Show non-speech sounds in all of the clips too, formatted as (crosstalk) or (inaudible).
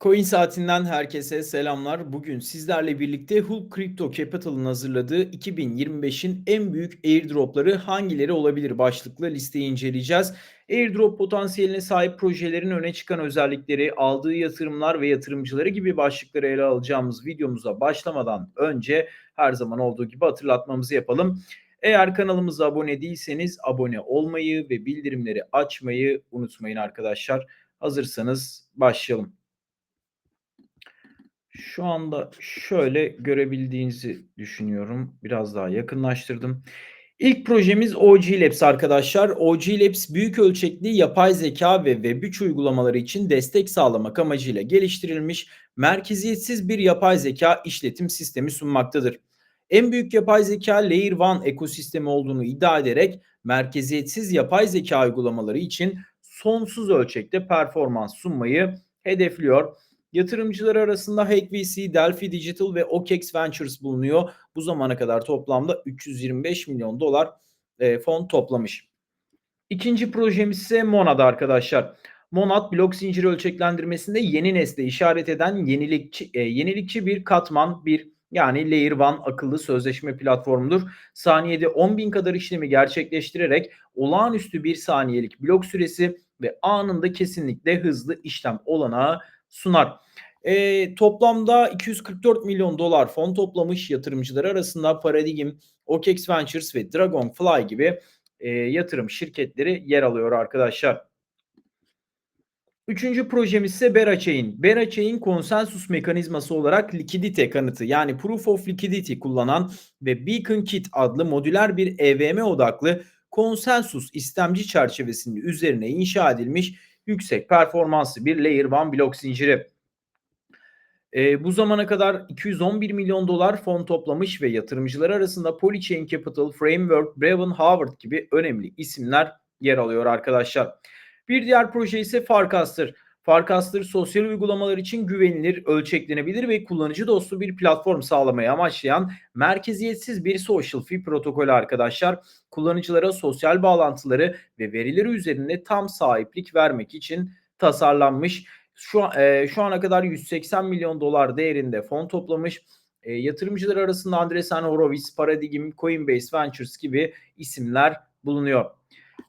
Coin Saatinden herkese selamlar. Bugün sizlerle birlikte Hulk Crypto Capital'ın hazırladığı 2025'in en büyük airdropları hangileri olabilir başlıklı listeyi inceleyeceğiz. Airdrop potansiyeline sahip projelerin öne çıkan özellikleri, aldığı yatırımlar ve yatırımcıları gibi başlıkları ele alacağımız videomuza başlamadan önce her zaman olduğu gibi hatırlatmamızı yapalım. Eğer kanalımıza abone değilseniz abone olmayı ve bildirimleri açmayı unutmayın arkadaşlar. Hazırsanız başlayalım. Şu anda şöyle görebildiğinizi düşünüyorum. Biraz daha yakınlaştırdım. İlk projemiz OG Labs arkadaşlar. OG Labs büyük ölçekli yapay zeka ve Web3 uygulamaları için destek sağlamak amacıyla geliştirilmiş merkeziyetsiz bir yapay zeka işletim sistemi sunmaktadır. En büyük yapay zeka Layer 1 ekosistemi olduğunu iddia ederek merkeziyetsiz yapay zeka uygulamaları için sonsuz ölçekte performans sunmayı hedefliyor. Yatırımcılar arasında HackVC, Delphi Digital ve OKEx Ventures bulunuyor. Bu zamana kadar toplamda 325 milyon dolar e, fon toplamış. İkinci projemiz ise Monad arkadaşlar. Monad blok zinciri ölçeklendirmesinde yeni nesle işaret eden yenilikçi, e, yenilikçi bir katman, bir yani Layer 1 akıllı sözleşme platformudur. Saniyede 10 bin kadar işlemi gerçekleştirerek olağanüstü bir saniyelik blok süresi ve anında kesinlikle hızlı işlem olanağı sunar. E, toplamda 244 milyon dolar fon toplamış yatırımcılar arasında Paradigm, OKEx Ventures ve Dragonfly gibi e, yatırım şirketleri yer alıyor arkadaşlar. Üçüncü projemiz ise Berachain. Berachain konsensus mekanizması olarak likidite kanıtı yani Proof of Liquidity kullanan ve Beacon Kit adlı modüler bir EVM odaklı konsensus istemci çerçevesinin üzerine inşa edilmiş yüksek performanslı bir Layer 1 blok zinciri. E, bu zamana kadar 211 milyon dolar fon toplamış ve yatırımcılar arasında Polychain Capital, Framework, Brevin Howard gibi önemli isimler yer alıyor arkadaşlar. Bir diğer proje ise Farcaster. Farcaster sosyal uygulamalar için güvenilir, ölçeklenebilir ve kullanıcı dostu bir platform sağlamayı amaçlayan merkeziyetsiz bir social fee protokolü arkadaşlar. Kullanıcılara sosyal bağlantıları ve verileri üzerinde tam sahiplik vermek için tasarlanmış. Şu, e, şu ana kadar 180 milyon dolar değerinde fon toplamış. E, yatırımcılar arasında Andreessen Horowitz, Paradigm, Coinbase Ventures gibi isimler bulunuyor.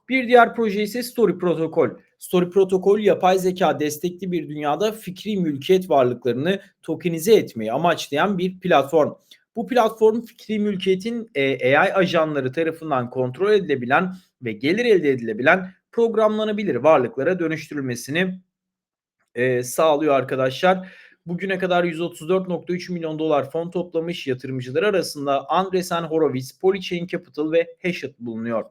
Bir diğer proje ise Story Protocol. Story Protocol yapay zeka destekli bir dünyada fikri mülkiyet varlıklarını tokenize etmeyi amaçlayan bir platform. Bu platform fikri mülkiyetin e, AI ajanları tarafından kontrol edilebilen ve gelir elde edilebilen programlanabilir varlıklara dönüştürülmesini e, sağlıyor arkadaşlar. Bugüne kadar 134.3 milyon dolar fon toplamış yatırımcılar arasında Andreessen Horowitz, Polychain Capital ve Hashit bulunuyor.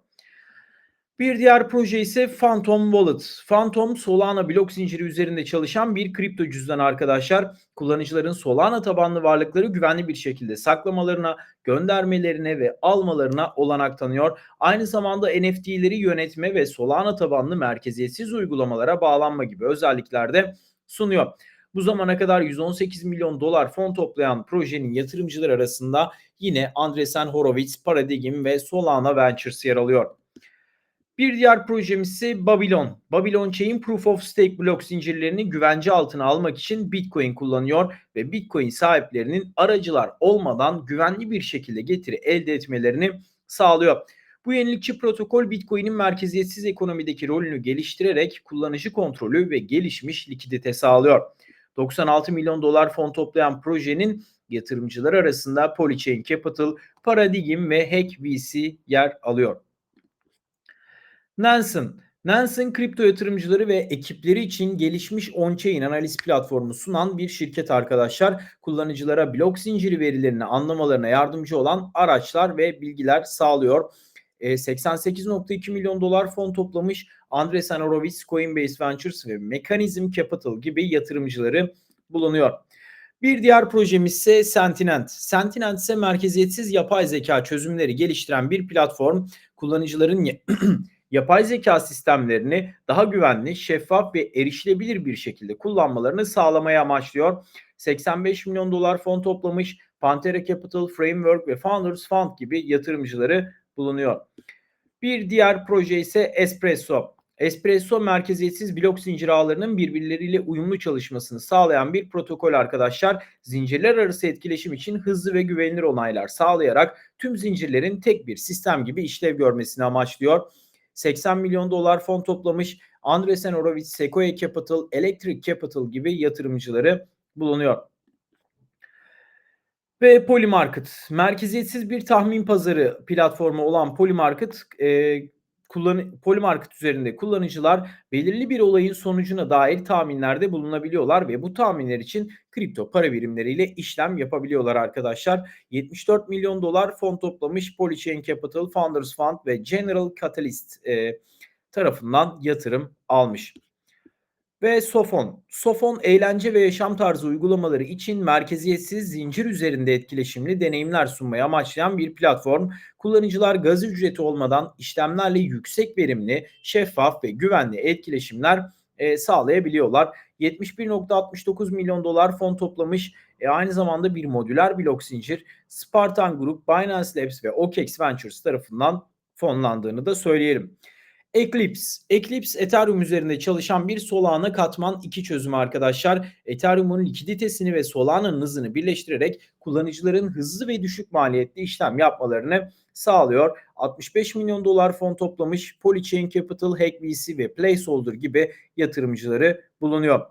Bir diğer proje ise Phantom Wallet. Phantom Solana blok zinciri üzerinde çalışan bir kripto cüzdan arkadaşlar. Kullanıcıların Solana tabanlı varlıkları güvenli bir şekilde saklamalarına, göndermelerine ve almalarına olanak tanıyor. Aynı zamanda NFT'leri yönetme ve Solana tabanlı merkeziyetsiz uygulamalara bağlanma gibi özellikler de sunuyor. Bu zamana kadar 118 milyon dolar fon toplayan projenin yatırımcılar arasında yine Andreessen Horowitz, Paradigm ve Solana Ventures yer alıyor. Bir diğer projemiz ise Babylon. Babylon Chain Proof of Stake blok zincirlerini güvence altına almak için Bitcoin kullanıyor ve Bitcoin sahiplerinin aracılar olmadan güvenli bir şekilde getiri elde etmelerini sağlıyor. Bu yenilikçi protokol Bitcoin'in merkeziyetsiz ekonomideki rolünü geliştirerek kullanıcı kontrolü ve gelişmiş likidite sağlıyor. 96 milyon dolar fon toplayan projenin yatırımcılar arasında Polychain Capital, Paradigm ve Hack VC yer alıyor. Nansen. Nansen kripto yatırımcıları ve ekipleri için gelişmiş on-chain analiz platformu sunan bir şirket arkadaşlar. Kullanıcılara blok zinciri verilerini anlamalarına yardımcı olan araçlar ve bilgiler sağlıyor. 88.2 milyon dolar fon toplamış Andreessen Horowitz, Coinbase Ventures ve Mechanism Capital gibi yatırımcıları bulunuyor. Bir diğer projemiz ise Sentinent. Sentinent ise merkeziyetsiz yapay zeka çözümleri geliştiren bir platform. Kullanıcıların (clears throat) yapay zeka sistemlerini daha güvenli, şeffaf ve erişilebilir bir şekilde kullanmalarını sağlamaya amaçlıyor. 85 milyon dolar fon toplamış Pantera Capital, Framework ve Founders Fund gibi yatırımcıları bulunuyor. Bir diğer proje ise Espresso. Espresso merkeziyetsiz blok zincir ağlarının birbirleriyle uyumlu çalışmasını sağlayan bir protokol arkadaşlar. Zincirler arası etkileşim için hızlı ve güvenilir onaylar sağlayarak tüm zincirlerin tek bir sistem gibi işlev görmesini amaçlıyor. 80 milyon dolar fon toplamış Andresen Horowitz, Sequoia Capital, Electric Capital gibi yatırımcıları bulunuyor. Ve Polymarket, merkeziyetsiz bir tahmin pazarı platformu olan Polymarket, e, kullan Polymarket üzerinde kullanıcılar belirli bir olayın sonucuna dair tahminlerde bulunabiliyorlar ve bu tahminler için kripto para birimleriyle işlem yapabiliyorlar arkadaşlar. 74 milyon dolar fon toplamış Polychain Capital, Founders Fund ve General Catalyst e, tarafından yatırım almış. Ve Sofon. Sofon eğlence ve yaşam tarzı uygulamaları için merkeziyetsiz zincir üzerinde etkileşimli deneyimler sunmayı amaçlayan bir platform. Kullanıcılar gaz ücreti olmadan işlemlerle yüksek verimli, şeffaf ve güvenli etkileşimler e, sağlayabiliyorlar. 71.69 milyon dolar fon toplamış. E, aynı zamanda bir modüler blok zincir Spartan Group, Binance Labs ve OKEx Ventures tarafından fonlandığını da söyleyelim. Eclipse. Eclipse Ethereum üzerinde çalışan bir Solana katman 2 çözümü arkadaşlar. Ethereum'un likiditesini ve Solana'nın hızını birleştirerek kullanıcıların hızlı ve düşük maliyetli işlem yapmalarını sağlıyor. 65 milyon dolar fon toplamış Polychain Capital, HackVC ve Placeholder gibi yatırımcıları bulunuyor.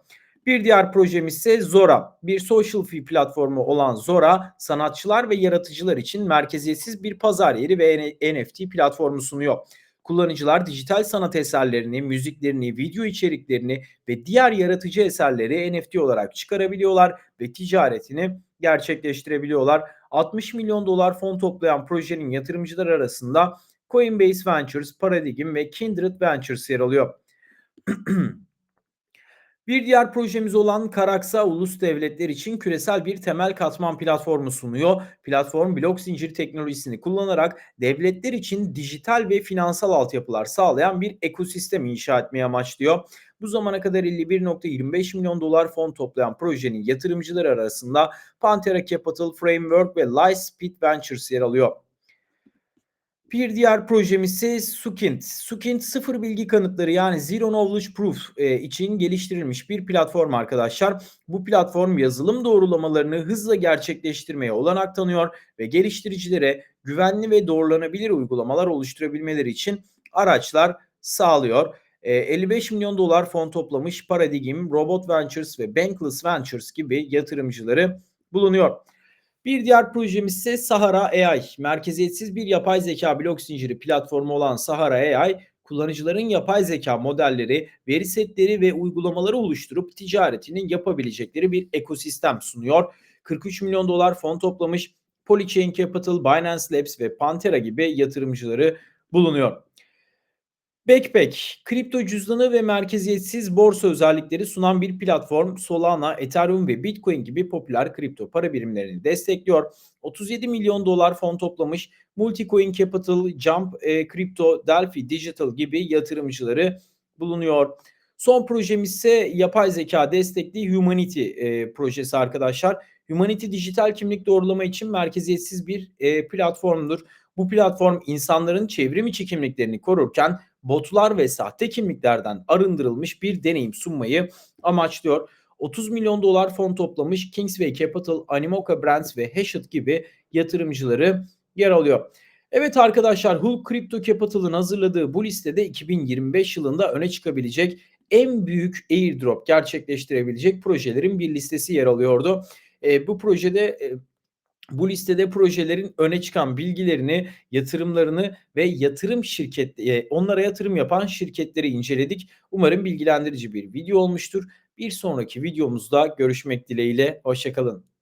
Bir diğer projemiz ise Zora. Bir social fee platformu olan Zora, sanatçılar ve yaratıcılar için merkeziyetsiz bir pazar yeri ve NFT platformu sunuyor. Kullanıcılar dijital sanat eserlerini, müziklerini, video içeriklerini ve diğer yaratıcı eserleri NFT olarak çıkarabiliyorlar ve ticaretini gerçekleştirebiliyorlar. 60 milyon dolar fon toplayan projenin yatırımcılar arasında Coinbase Ventures, Paradigm ve Kindred Ventures yer alıyor. (clears throat) Bir diğer projemiz olan Karaksa Ulus Devletler için küresel bir temel katman platformu sunuyor. Platform blok zincir teknolojisini kullanarak devletler için dijital ve finansal altyapılar sağlayan bir ekosistem inşa etmeyi amaçlıyor. Bu zamana kadar 51.25 milyon dolar fon toplayan projenin yatırımcıları arasında Pantera Capital, Framework ve Lightspeed Ventures yer alıyor. Bir diğer projemiz ise Sukint. Sukint sıfır bilgi kanıtları yani Zero Knowledge Proof e, için geliştirilmiş bir platform arkadaşlar. Bu platform yazılım doğrulamalarını hızla gerçekleştirmeye olanak tanıyor ve geliştiricilere güvenli ve doğrulanabilir uygulamalar oluşturabilmeleri için araçlar sağlıyor. E, 55 milyon dolar fon toplamış Paradigm, Robot Ventures ve Bankless Ventures gibi yatırımcıları bulunuyor. Bir diğer projemiz ise Sahara AI. Merkeziyetsiz bir yapay zeka blok zinciri platformu olan Sahara AI, kullanıcıların yapay zeka modelleri, veri setleri ve uygulamaları oluşturup ticaretini yapabilecekleri bir ekosistem sunuyor. 43 milyon dolar fon toplamış Polychain Capital, Binance Labs ve Pantera gibi yatırımcıları bulunuyor. Backpack, kripto cüzdanı ve merkeziyetsiz borsa özellikleri sunan bir platform Solana, Ethereum ve Bitcoin gibi popüler kripto para birimlerini destekliyor. 37 milyon dolar fon toplamış Multicoin Capital, Jump e, Crypto, Delphi Digital gibi yatırımcıları bulunuyor. Son projemiz ise yapay zeka destekli Humanity e, projesi arkadaşlar. Humanity dijital kimlik doğrulama için merkeziyetsiz bir e, platformdur. Bu platform insanların çevrim içi kimliklerini korurken botlar ve sahte kimliklerden arındırılmış bir deneyim sunmayı amaçlıyor. 30 milyon dolar fon toplamış Kingsway Capital, Animoca Brands ve Hashit gibi yatırımcıları yer alıyor. Evet arkadaşlar Hulk Crypto Capital'ın hazırladığı bu listede 2025 yılında öne çıkabilecek en büyük airdrop gerçekleştirebilecek projelerin bir listesi yer alıyordu. E, bu projede e, bu listede projelerin öne çıkan bilgilerini, yatırımlarını ve yatırım şirket e, onlara yatırım yapan şirketleri inceledik. Umarım bilgilendirici bir video olmuştur. Bir sonraki videomuzda görüşmek dileğiyle. Hoşçakalın.